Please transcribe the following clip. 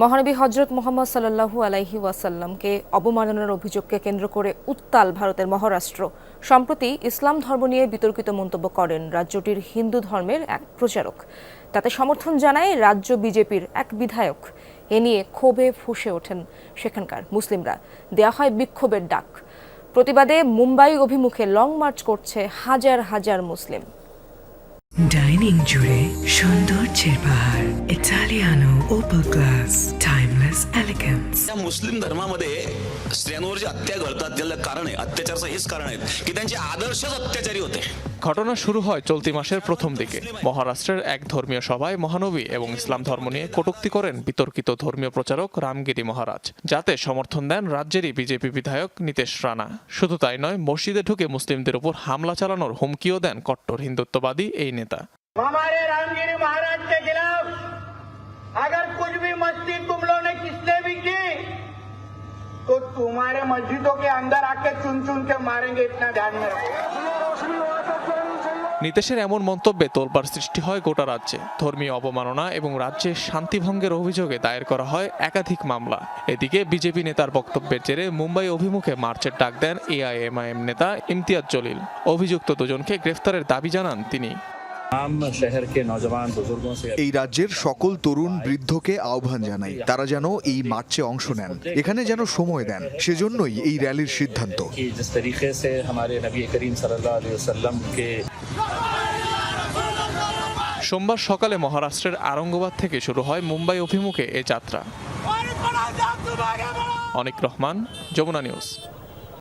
মহানবী হজরত মোহাম্মদ সাল্লাহু আলাইহি ওয়াসাল্লামকে অবমাননার অভিযোগকে কেন্দ্র করে উত্তাল ভারতের মহারাষ্ট্র। সম্প্রতি ইসলাম ধর্ম নিয়ে বিতর্কিত মন্তব্য করেন রাজ্যটির হিন্দু ধর্মের এক প্রচারক। তাতে সমর্থন জানায় রাজ্য বিজেপির এক বিধায়ক। এ নিয়ে ক্ষোভে ফুঁসে ওঠেন সেখানকার মুসলিমরা। দেয়া হয় বিক্ষোভের ডাক। প্রতিবাদে মুম্বাই অভিমুখে লং মার্চ করছে হাজার হাজার মুসলিম। ডাইনিং জুড়ে সৌন্দর্যের পাহাড় Italiano Opel glass timeless elegance त्या मुस्लिम धर्मामध्ये स्त्रियांवर जे अत्या घडतात त्याला कारण आहे अत्याचाराचं हेच कारण आहे की त्यांचे आदर्शच अत्याचारी होते ঘটনা শুরু হয় চলতি মাসের প্রথম দিকে মহারাষ্ট্রের এক ধর্মীয় সভায় মহানবী এবং ইসলাম ধর্ম নিয়ে কটূক্তি করেন বিতর্কিত ধর্মীয় প্রচারক রামগিরি মহারাজ যাতে সমর্থন দেন রাজ্যেরই বিজেপি বিধায়ক নীতেশ রানা শুধু তাই নয় মসজিদে ঢুকে মুসলিমদের উপর হামলা চালানোর হুমকিও দেন কট্টর হিন্দুত্ববাদী এই নেতা कुछ भी मस्ती तुम लोगों ने किसने भी की तो तुम्हारे मस्जिदों के अंदर आके चुन चुन के मारेंगे इतना ध्यान में रखो নীতেশের এমন মন্তব্যে তোলপাড় সৃষ্টি হয় গোটা রাজ্যে ধর্মীয় অবমাননা এবং রাজ্যে শান্তিভঙ্গের অভিযোগে দায়ের করা হয় একাধিক মামলা এদিকে বিজেপি নেতার বক্তব্যের জেরে মুম্বাই অভিমুখে মার্চের ডাক দেন এআইএমআইএম নেতা ইমতিয়াজ জলিল অভিযুক্ত দুজনকে গ্রেফতারের দাবি জানান তিনি এই রাজ্যের সকল তরুণ বৃদ্ধকে আহ্বান জানাই। তারা যেন এই মার্চে অংশ নেন। এখানে যেন সময় দেন। সেজন্যই এই র্যালির সিদ্ধান্ত। সোমবার সকালে মহারাষ্ট্রের আরঙ্গবাদ থেকে শুরু হয় মুম্বাই অভিমুখে এ যাত্রা। অনিক রহমান যমুনা নিউজ।